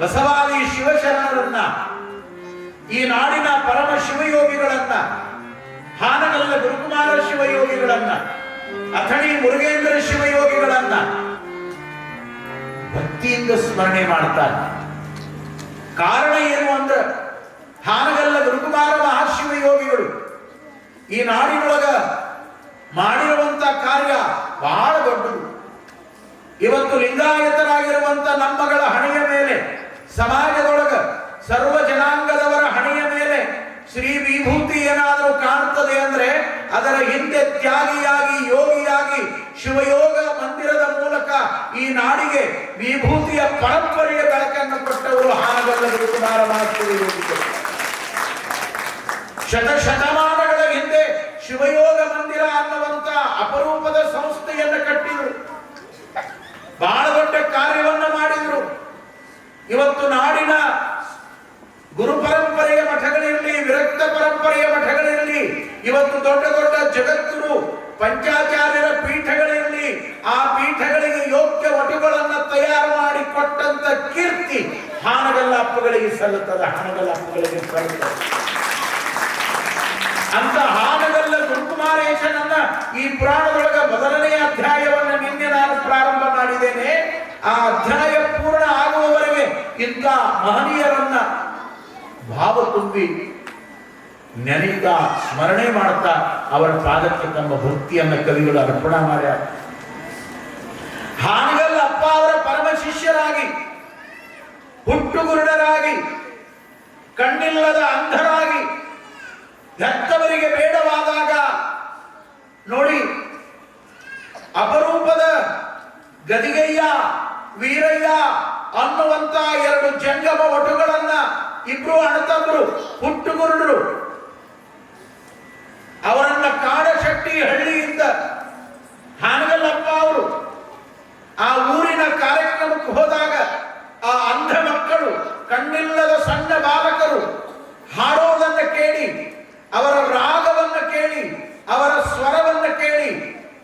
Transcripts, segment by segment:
ಬಸವಾದಿ ಶಿವಶರಣರನ್ನ, ಈ ನಾಡಿನ ಪರಮ ಶಿವಯೋಗಿಗಳನ್ನ, ಹಾನಗಲ್ಲ ಗುರುಕುಮಾರ ಶಿವಯೋಗಿಗಳನ್ನ, ಅಥಣಿ ಮುರುಗೇಂದ್ರ ಶಿವಯೋಗಿಗಳನ್ನ ಭಕ್ತಿಯಿಂದ ಸ್ಮರಣೆ ಮಾಡ್ತಾರೆ. ಕಾರಣ ಏನು ಅಂದ್ರೆ, ಹಾನಗಲ್ಲ ಗುರುಕುಮಾರ ಮಹಾಶಿವ ಯೋಗಿಗಳು ಈ ನಾಡಿನೊಳಗ ಮಾಡಿರುವಂತ ಕಾರ್ಯ ಬಹಳ ದೊಡ್ಡದು. ಇವತ್ತು ಲಿಂಗಾಯತರಾಗಿರುವಂತ ನಮ್ಮಗಳ ಹಣೆಯ ಮೇಲೆ ಸಮಾಜದೊಳಗ ಸರ್ವ ಜನಾಂಗದವರ ಹಣೆಯ ಮೇಲೆ ಶ್ರೀ ವಿಭೂತಿ ಏನಾದರೂ ಕಾಣುತ್ತದೆ ಅಂದ್ರೆ ಅದರ ಹಿಂದೆ ತ್ಯಾಗಿಯಾಗಿ, ಯೋಗಿಯಾಗಿ ಶಿವಯೋಗ ಮಂದಿರದ ಮೂಲಕ ಈ ನಾಡಿಗೆ ವಿಭೂತಿಯ ಪರಂಪರೆಯ ಬೆಳಕನ್ನು ಕೊಟ್ಟವರು ಹಾನಗಲ್ಲ ಕುಮಾರ ಶತ ಶತಮಾನಗಳ ಹಿಂದೆ ಶಿವಯೋಗ ಮಂದಿರ ಅನ್ನುವಂತ ಅಪರೂಪದ ಸಂಸ್ಥೆಯನ್ನು ಕಟ್ಟಿದರು ಬಹಳ ದೊಡ್ಡ ಕಾರ್ಯವನ್ನ ಮಾಡಿದ್ರು ಇವತ್ತು ನಾಡಿನ ಗುರು ಪರಂಪರೆಯ ಮಠಗಳಿರಲಿ ವಿರಕ್ತ ಪರಂಪರೆಯ ಮಠಗಳಿರಲಿ ಇವತ್ತು ದೊಡ್ಡ ದೊಡ್ಡ ಜಗದ್ಗುರು ಪಂಚಾಚಾರ್ಯರ ಪೀಠಗಳಿರಲಿ ಆ ಪೀಠಗಳಿಗೆ ಯೋಗ್ಯ ವಟುಗಳನ್ನ ತಯಾರು ಮಾಡಿ ಕೊಟ್ಟಂತ ಕೀರ್ತಿ ಹಾನಗಲ್ಲ ಅಪ್ಪಗಳಿಗೆ ಸಲ್ಲುತ್ತದೆ, ಹಾನಗಲ್ಲ ಅಪ್ಪಗಳಿಗೆ ಸಲ್ಲುತ್ತದೆ. ಅಂತ ಹಾನಗಲ್ಲ ಗುರುಕುಮಾರೇಶನನ್ನ ಈ ಪುರಾಣದೊಳಗ ಮೊದಲನೆಯ ಅಧ್ಯಾಯವನ್ನು ನಿನ್ನೆ ನಾನು ಪ್ರಾರಂಭ ಮಾಡಿದ್ದೇನೆ. ಆ ಅಧ್ಯಾಯ ಪೂರ್ಣ ಆಗುವವರೆಗೆ ಇಂಥ ಮಹನೀಯರನ್ನ ಭಾವ ತುಂಬಿ ನೆನೆಯುತ್ತಾ ಸ್ಮರಣೆ ಮಾಡುತ್ತಾ ಅವರ ಪಾದಕ್ಕೆ ತಮ್ಮ ಭಕ್ತಿಯನ್ನು ಕವಿಗಳು ಅರ್ಪಣ ಮಾಡ್ಯಾರ. ಹಾನಗಲ್ ಅಪ್ಪ ಅವರ ಪರಮ ಶಿಷ್ಯರಾಗಿ, ಹುಟ್ಟುಗುರುಡರಾಗಿ, ಕಣ್ಣಿಲ್ಲದ ಅಂಧರಾಗಿ, ಹೆತ್ತವರಿಗೆ ಬೇಡವಾದಾಗ ನೋಡಿ, ಅಪರೂಪದ ಗದಿಗಯ್ಯ, ವೀರಯ್ಯ ಅನ್ನುವಂತ ಎರಡು ಜಂಗಮ ಒಟುಗಳನ್ನ ಇಬ್ರು ಅಣತಂದ್ರು ಹುಟ್ಟುಗುರುಡರು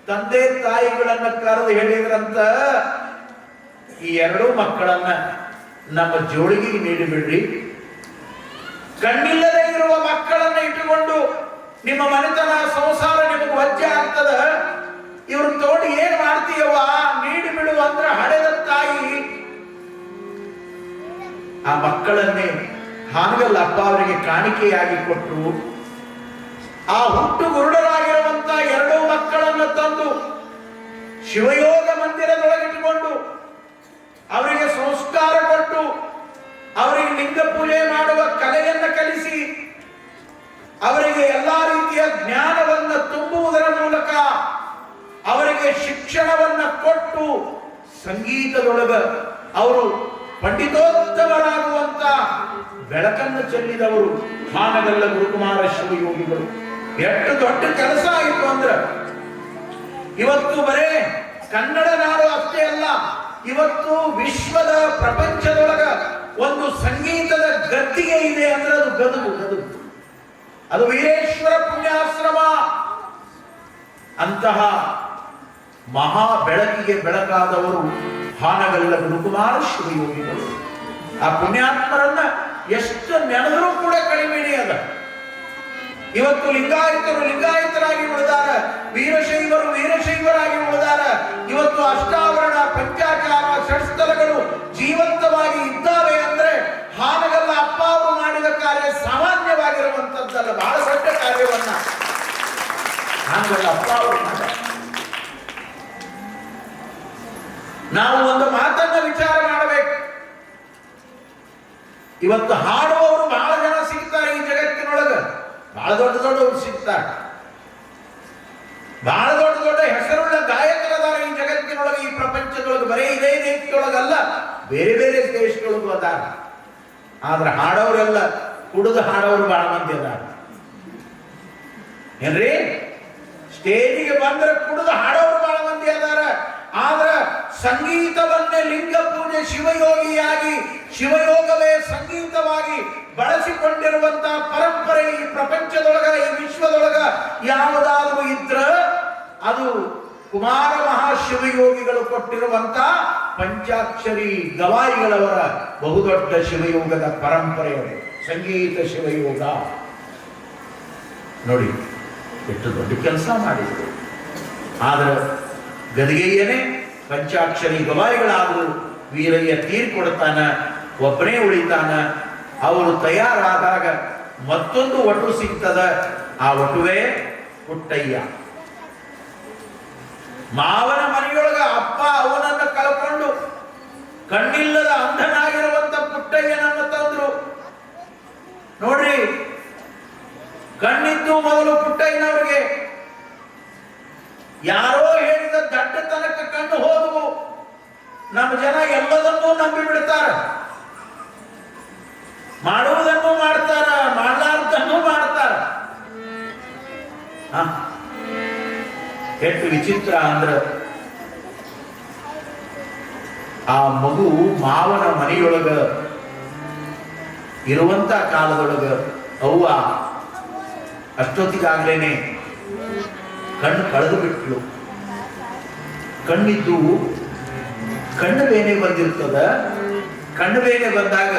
ತಂದೆ ತಾಯಿಗಳನ್ನ ಕರೆದು ಹೇಳಿದ್ರಂತ, ಈ ಎರಡೂ ಮಕ್ಕಳನ್ನ ನಮ್ಮ ಜೋಳಿಗೆ ನೀಡಿಬಿಡ್ರಿ. ಕಣ್ಣಿಲ್ಲದೆ ಇರುವ ಮಕ್ಕಳನ್ನ ಇಟ್ಟುಕೊಂಡು ನಿಮ್ಮ ಮನೆತನ ಸಂಸಾರ ನಿಮಗೆ ವಜ್ಜೆ ಆಗ್ತದ? ಇವ್ರ ತೋಡಿ ಏನ್ ಮಾಡ್ತೀಯವ್ವ? ನೀಡಿ ಬಿಡುವ ಅಂದ್ರೆ ಹಡೆದ ತಾಯಿ. ಆ ಮಕ್ಕಳನ್ನೇ ಹಾನಗಲ್ ಅಪ್ಪ ಅವರಿಗೆ ಕಾಣಿಕೆಯಾಗಿ ಕೊಟ್ಟು, ಆ ಹುಟ್ಟು ಗುರುಡರಾಗಿರುವಂತ ಎರಡೂ ಮಕ್ಕಳನ್ನು ತಂದು ಶಿವಯೋಗ ಮಂದಿರದೊಳಗಿಟ್ಟುಕೊಂಡು ಅವರಿಗೆ ಸಂಸ್ಕಾರ ಕೊಟ್ಟು ಅವರಿಗೆ ಲಿಂಗ ಪೂಜೆ ಮಾಡುವ ಕಲೆಯನ್ನ ಕಲಿಸಿ ಅವರಿಗೆ ಎಲ್ಲಾ ರೀತಿಯ ಜ್ಞಾನವನ್ನ ತುಂಬುವುದರ ಮೂಲಕ ಅವರಿಗೆ ಶಿಕ್ಷಣವನ್ನ ಕೊಟ್ಟು ಸಂಗೀತದೊಳಗ ಅವರು ಪಂಡಿತೋತ್ತಮರಾಗುವಂತ ಬೆಳಕನ್ನು ಚೆಲ್ಲಿದವರು ಹಾನಗಲ್ಲ ಗುರುಕುಮಾರ ಶಿವಯೋಗಿಗಳು. ಎಷ್ಟು ದೊಡ್ಡ ಕೆಲಸ ಆಯಿತು ಅಂದ್ರ ಇವತ್ತು ಬರೇ ಕನ್ನಡ ನಾಡು ಅಷ್ಟೇ ಅಲ್ಲ, ಇವತ್ತು ವಿಶ್ವದ ಪ್ರಪಂಚದೊಳಗ ಒಂದು ಸಂಗೀತದ ಗದ್ದಿಗೆ ಇದೆ ಅಂದ್ರೆ ಅದು ಗದುಗು ಗದುಗು. ಅದು ವೀರೇಶ್ವರ ಪುಣ್ಯಾಶ್ರಮ. ಅಂತಹ ಮಹಾ ಬೆಳಕಿಗೆ ಬೆಳಕಾದವರು ಹಾನಗಲ್ಲ ಗುರುಕುಮಾರ ಶಿವಯೋಗಿಗಳು ಆ ಪುಣ್ಯಾತ್ಮರನ್ನ ಎಷ್ಟು ನೆನೆದರೂ ಕೂಡ ಕಡಿಮೆನೇ ಅದ. ಇವತ್ತು ಲಿಂಗಾಯತರು ಲಿಂಗಾಯತರಾಗಿ ಉಳಿದಾರ. ವೀರಶೈವರು ವೀರಶೈವರಾಗಿ ಉಳಿದಾರ. ಇವತ್ತು ಅಷ್ಟಾವರಣ, ಪಂಚಾಚಾರ, ಷಟ್ಸ್ಥಲಗಳು ಜೀವಂತವಾಗಿ ಇದ್ದಾವೆ ಅಂದ್ರೆ ಹಾನಗಲ್ಲ ಅಪ್ಪ ಅವರು ಮಾಡಿದ ಕಾರ್ಯ ಸಾಮಾನ್ಯವಾಗಿರುವಂತದ್ದಲ್ಲ ಬಹಳ ದೊಡ್ಡ ಕಾರ್ಯವನ್ನ ಹಾನಗಲ್ಲ ಅಪ್ಪ ಅವರು. ನಾವು ಒಂದು ಮಾತನ್ನ ವಿಚಾರ ಮಾಡಬೇಕು. ಇವತ್ತು ಹಾಡುವವರು ಬಹಳ ಜನ ಸಿಗ್ತಾರೆ ಈ ಜಗತ್ತಿನೊಳಗ ಬಹಳ ದೊಡ್ಡ ದೊಡ್ಡವರು ಸಿಗ್ತಾರೆ. ಬಹಳ ದೊಡ್ಡ ದೊಡ್ಡ ಹೆಸರುಳ್ಳ ಗಾಯಕರದಾರ ಈ ಜಗತ್ತಿನೊಳಗೆ, ಈ ಪ್ರಪಂಚದೊಳಗೆ, ಬರೀ ಇದೇ ದೇಶದೊಳಗಲ್ಲ ಬೇರೆ ಬೇರೆ ದೇಶದೊಳಗೂ ಅದಾರ. ಆದ್ರೆ ಹಾಡೋರೆಲ್ಲ ಕುಡಿದು ಹಾಡೋರು ಬಹಳ ಮಂದಿ ಅದಾರ. ಏನ್ರಿ? ಸ್ಟೇಜಿಗೆ ಬಂದ್ರೆ ಕುಡಿದು ಹಾಡೋರು ಬಹಳ ಮಂದಿ ಅದಾರ. ಆದ್ರ ಸಂಗೀತವನ್ನೇ ಲಿಂಗ ಪೂಜೆ ಶಿವಯೋಗಿಯಾಗಿ, ಶಿವಯೋಗವೇ ಸಂಗೀತವಾಗಿ ಬಳಸಿಕೊಂಡಿರುವಂತ ಪರಂಪರೆ ಈ ಪ್ರಪಂಚದೊಳಗ, ಈ ವಿಶ್ವದೊಳಗ ಯಾವುದಾದರೂ ಇದ್ರ ಅದು ಕುಮಾರ ಮಹಾಶಿವಯೋಗಿಗಳು ಕೊಟ್ಟಿರುವಂತ ಪಂಚಾಕ್ಷರಿ ಗವಾಯಿಗಳವರ ಬಹುದೊಡ್ಡ ಶಿವಯೋಗದ ಪರಂಪರೆ ಸಂಗೀತ ಶಿವಯೋಗ. ನೋಡಿ, ಎಷ್ಟು ದೊಡ್ಡ ಕೆಲಸ ಮಾಡಿದ್ರು. ಆದರೆ ಗದಿಗೆಯೇನೆ ಪಂಚಾಕ್ಷರಿ ಗವಾಯಿಗಳಾದರು, ವೀರಯ್ಯ ತೀರ್ಕೊಡ್ತಾನ ಒಬ್ಬನೇ ಉಳಿತಾನ ಅವರು ತಯಾರಾದಾಗ ಮತ್ತೊಂದು ಒಟ್ಟು ಸಿಗ್ತದ? ಆ ಒಟ್ಟುವೆ ಪುಟ್ಟಯ್ಯ. ಮಾವನ ಮನೆಯೊಳಗ ಅಪ್ಪ ಅವನನ್ನು ಕಳ್ಕೊಂಡು ಕಣ್ಣಿಲ್ಲದ ಅಂಧನಾಗಿರುವಂತ ಪುಟ್ಟಯ್ಯನನ್ನ ತಂದ್ರು. ನೋಡ್ರಿ, ಕಣ್ಣಿದ್ದು ಮೊದಲು ಪುಟ್ಟಯ್ಯನವ್ರಿಗೆ. ಯಾರೋ ಹೇಳಿದ ದಟ್ಟತನಕ್ಕೆ ಕಣ್ಣು ಹೋದವು. ನಮ್ಮ ಜನ ಎಲ್ಲದನ್ನೂ ನಂಬಿ ಬಿಡ್ತಾರ ಮಾಡುವುದನ್ನು ಮಾಡ್ತಾರ, ಮಾಡಲಾರ್ದನ್ನು ಮಾಡ್ತಾರ? ಎಷ್ಟು ವಿಚಿತ್ರ ಅಂದ್ರ ಆ ಮಗು ಮಾವನ ಮನೆಯೊಳಗ ಇರುವಂತ ಕಾಲದೊಳಗ ಅವ್ವ ಅಷ್ಟೊತ್ತಿಗಾಗ್ಲೇನೆ ಕಣ್ಣು ಕಳೆದು ಬಿಟ್ಲು. ಕಣ್ಣಿದ್ದು ಕಣ್ಣು ಬೇನೆ ಬಂದಿರ್ತದ. ಕಣ್ಣು ಬೇನೆ ಬಂದಾಗ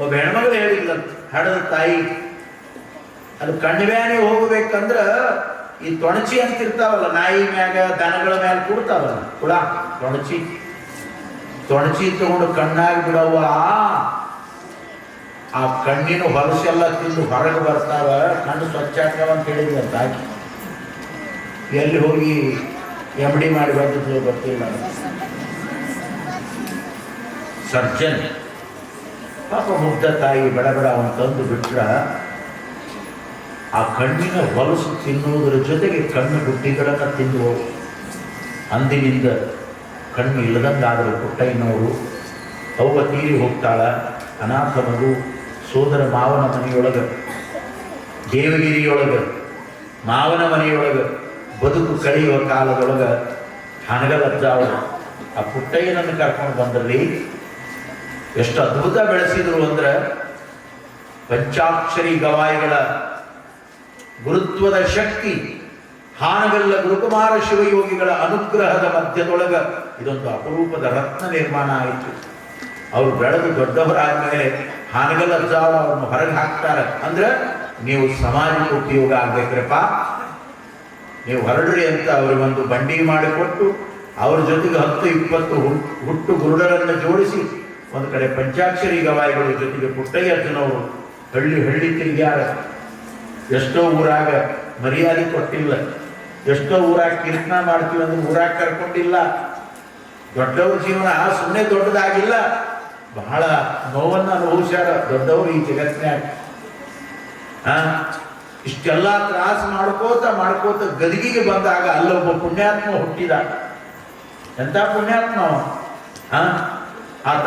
ಒಬ್ಬ ಹೆಣ್ಮಗಳು ಹೇಳಿಲ್ಲ ಹಡದ ತಾಯಿ, ಅದು ಕಣ್ವ್ಯಾನಿ ಹೋಗ್ಬೇಕಂದ್ರ ಈ ತೊಣಚಿ ಅಂತ ಇರ್ತಾವಲ್ಲ, ನಾಯಿ ಮ್ಯಾಗ ದನಗಳ ಮ್ಯಾಲ ಕೂಡ್ತಾವಲ್ಲ ಕುಳ ತೊಣಚಿ. ತೊಣಚಿ ತಗೊಂಡು ಕಣ್ಣಾಗಿ ಬಿಡವ್ವ ಆ ಕಣ್ಣಿನ ಹೊಲಸೆಲ್ಲ ತಿಂದು ಹೊರಗೆ ಬರ್ತಾವ, ಕಣ್ಣು ಸ್ವಚ್ಛ ಅಂತ ಹೇಳಿದ್ವಿ ತಾಕಿ ಎಲ್ಲಿ ಹೋಗಿ ಎಮ್ಡಿ ಮಾಡಿ ಬಂದಿದ್ರು ಗೊತ್ತಿಲ್ಲ. ಸರ್ಜನ್ ಪಾಪ ಮುಗ್ಧ ತಾಯಿ ಬಡ ಬಡ ಅವನು ತಂದು ಬಿಟ್ಟರೆ ಆ ಕಣ್ಣಿನ ಹೊಲಸು ತಿನ್ನುವುದರ ಜೊತೆಗೆ ಕಣ್ಣು ಗುಟ್ಟಿಗಳನ್ನು ತಿಂದು ಅಂದಿನಿಂದ ಕಣ್ಣು ಕೊಟ್ಟ ಪುಟ್ಟಯ್ಯನವರು ಅವ್ವ ತೀರಿ ಹೋಗ್ತಾಳ, ಅನಾಥ ಮಗು, ಸೋದರ ಮಾವನ ಮನೆಯೊಳಗೆ, ದೇವಗಿರಿಯೊಳಗೆ, ಮಾವನ ಮನೆಯೊಳಗೆ, ಬದುಕು ಕಳೆಯುವ ಕಾಲದೊಳಗೆ ಅವರು ಆ ಪುಟ್ಟಯ್ಯನನ್ನು ಕರ್ಕೊಂಡು ಬಂದ್ರಲ್ಲಿ ಎಷ್ಟು ಅದ್ಭುತ ಬೆಳೆಸಿದ್ರು ಅಂದ್ರೆ ಪಂಚಾಕ್ಷರಿ ಗವಾಯಿಗಳ ಗುರುತ್ವದ ಶಕ್ತಿ, ಹಾನಗಲ್ಲ ಗುರುಕುಮಾರ ಶಿವಯೋಗಿಗಳ ಅನುಗ್ರಹದ ಮಧ್ಯದೊಳಗ ಇದೊಂದು ಅಪರೂಪದ ರತ್ನ ನಿರ್ಮಾಣ ಆಯಿತು. ಅವರು ಬೆಳೆದು ದೊಡ್ಡವರಾದ್ಮೇಲೆ ಹಾನಗಲ್ಲ ಜಾಲ ಅವ್ರನ್ನ ಹೊರಗೆ ಹಾಕ್ತಾರೆ. ಅಂದ್ರೆ ನೀವು ಸಮಾಜಕ್ಕೆ ಉಪಯೋಗ ಆಗ್ಬೇಕ್ರಪ್ಪ. ನೀವು ಹೊರಡ್ರಿ ಅಂತ ಅವ್ರಿಗೊಂದು ಬಂಡಿ ಮಾಡಿಕೊಟ್ಟು ಅವ್ರ ಜೊತೆಗೆ ಹತ್ತು ಇಪ್ಪತ್ತು ಹುಟ್- ಹುಟ್ಟು ಗುರುಡರನ್ನು ಜೋಡಿಸಿ ಒಂದು ಕಡೆ ಪಂಚಾಕ್ಷರಿ ಗವಾಯಿಗಳ ಜೊತೆಗೆ ಪುಟ್ಟಯ್ಯ ಅರ್ಜುನವರು ಹಳ್ಳಿ ಹಳ್ಳಿ ತಿರುಗ್ಯಾರ. ಎಷ್ಟೋ ಊರಾಗ ಮರ್ಯಾದೆ ಕೊಟ್ಟಿಲ್ಲ. ಎಷ್ಟೋ ಊರಾಗ ಕೀರ್ತನ ಮಾಡ್ತೀವಿ ಅಂದ್ರೆ ಊರಾಗ ಕರ್ಕೊಂಡಿಲ್ಲ. ದೊಡ್ಡವ್ರ ಜೀವನ ಸುಮ್ಮನೆ ದೊಡ್ಡದಾಗಿಲ್ಲ. ಬಹಳ ನೋವನ್ನು ಅನುಭವಿಸ್ಯಾರ ದೊಡ್ಡವರು ಈ ಜಗತ್ತಿನಾಗ ಆ? ಇಷ್ಟೆಲ್ಲ ತ್ರಾಸ ಮಾಡ್ಕೋತ ಮಾಡ್ಕೋತ ಗದಗಿಗೆ ಬಂದಾಗ ಅಲ್ಲೊಬ್ಬ ಪುಣ್ಯಾತ್ಮ ಹುಟ್ಟಿದ. ಎಂಥ ಪುಣ್ಯಾತ್ಮ? ಆ? ಆತ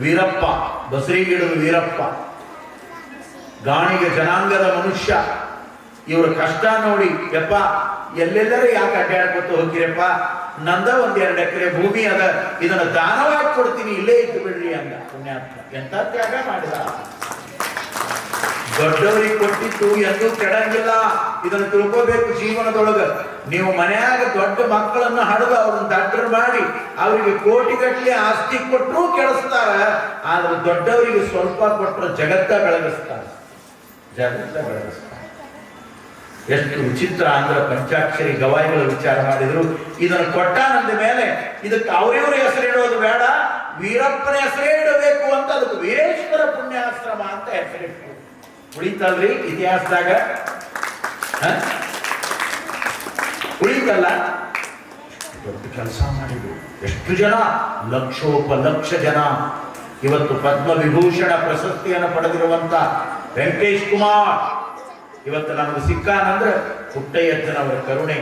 ವೀರಪ್ಪ, ಬಸರಿಗಿಡದ ವೀರಪ್ಪ. ಗಾಣಿಗೆ ಜನಾಂಗದ ಮನುಷ್ಯ. ಇವರ ಕಷ್ಟ ನೋಡಿ, ಯಪ್ಪ, ಎಲ್ಲೆಲ್ಲರೂ ಯಾಕೆ ಅಡ್ಡಾಡ್ಕೊತ ಹೋಗಿರಪ್ಪ ನಂದ ಒಂದ್ ಎರಡು ಎಕರೆ ಭೂಮಿ ಅದ, ಇದನ್ನ ದಾನವಾಗಿ ಕೊಡ್ತೀನಿ, ಇಲ್ಲೇ ಇದ್ದು ಬಿಡ್ರಿ ಅಂತ ಪುಣ್ಯಾತ್ಮ. ಎಂತ ತ್ಯಾಗ ಮಾಡಿದ? ದೊಡ್ಡವರಿಗೆ ಕೊಟ್ಟಿತ್ತು ಎಂದೂ ಕೆಡಂಗಿಲ್ಲ. ಇದನ್ನು ತಿಳ್ಕೋಬೇಕು ಜೀವನದೊಳಗ. ನೀವು ಮನೆಯಾಗ ದೊಡ್ಡ ಮಕ್ಕಳನ್ನ ಹಡದು ಅವ್ರನ್ನ ದಡ್ಡರು ಮಾಡಿ ಅವರಿಗೆ ಕೋಟಿಗಟ್ಟಲೆ ಆಸ್ತಿ ಕೊಟ್ಟರು ಕೆಡಿಸ್ತಾರ. ಆದ್ರೆ ದೊಡ್ಡವರಿಗೆ ಸ್ವಲ್ಪ ಕೊಟ್ಟರೆ ಜಗತ್ತ ಬೆಳಗಿಸ್ತಾರ. ಜಗತ್ತ ಬೆಳಗಿಸ್ತಾರ. ಎಷ್ಟು ವಿಚಿತ್ರ ಅಂದ್ರೆ ಪಂಚಾಕ್ಷರಿ ಗವಾಯಿಗಳ ವಿಚಾರ ಮಾಡಿದ್ರು. ಇದನ್ನು ಕೊಟ್ಟಾನಂದ ಮೇಲೆ ಇದಕ್ಕೆ ಅವರಿವ್ರ ಹೆಸರಿಡೋದು ಬೇಡ. ವೀರಪ್ಪನ ಹೆಸರೇ ಇಡಬೇಕು ಅಂತ ಅದಕ್ಕೆ ವೀರೇಶ್ವರ ಪುಣ್ಯಾಶ್ರಮ ಅಂತ ಹೆಸರಿಟ್ಟು ಉಳಿತಲ್ರಿ ಇತಿಹಾಸದಾಗ? ಉಳಿತಲ್ಲ? ದೊಡ್ಡ ಕೆಲಸ ಮಾಡಿದ್ರು. ಎಷ್ಟು ಜನ? ಲಕ್ಷೋಪಲಕ್ಷ ಜನ. ಇವತ್ತು ಪದ್ಮವಿಭೂಷಣ ಪ್ರಶಸ್ತಿಯನ್ನು ಪಡೆದಿರುವಂತ ವೆಂಕಟೇಶ್ ಕುಮಾರ್. ಇವತ್ತು ನಮಗೆ ಸಿಕ್ಕಾನಂದ್ರೆ ಪುಟ್ಟಯ್ಯಜ್ಜನವರ ಕರುಣೆ.